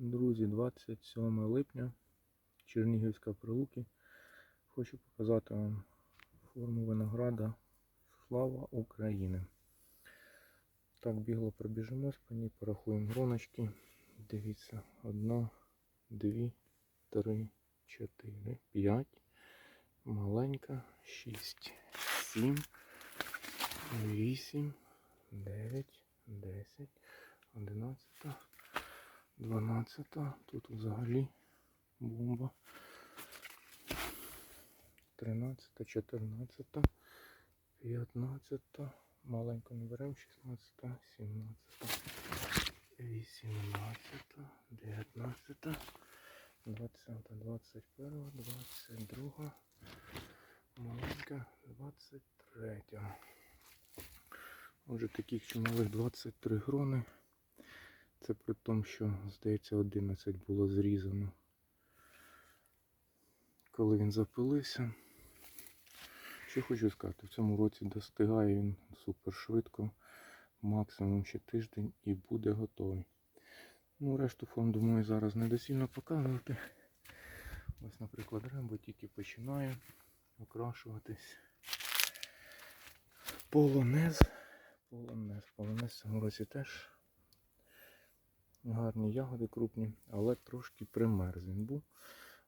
Друзі, 27 липня, Чернігівська Прилуки. Хочу показати вам форму винограда Слава України. Так, бігло пробіжимось по ній, порахуємо гроночки. Дивіться, одна, дві, три, чотири, п'ять, маленька, шість, сім, вісім, дев'ять, десять, одинадцята. 12. Тут взагалі бомба. 13, 14, 15, маленько не беремо, 16, 17, 18, 19, 20, 21, 22, маленька 23. Отже, таких чималих 23 грони. Це при тому, що, здається, 11 було зрізано. Коли він запилився. Що хочу сказати, в цьому році достигає він супер швидко, максимум ще тиждень і буде готовий. Ну, решту фон, думаю, зараз недосильно показувати. Ось, наприклад, рембо тільки починає окрашуватись. Полонез. Полонез. Полонез в цьому році теж Гарні ягоди крупні, але трошки примерз він був.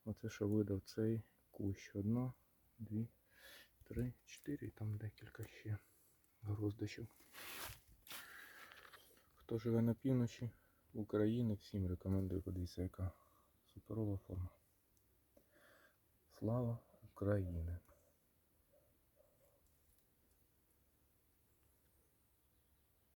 Оце що видав цей кущ. Одна, дві, три, чотири і там декілька ще гроздочок. Хто живе на півночі України, всім рекомендую подивитися, яка суперова форма. Слава Україні!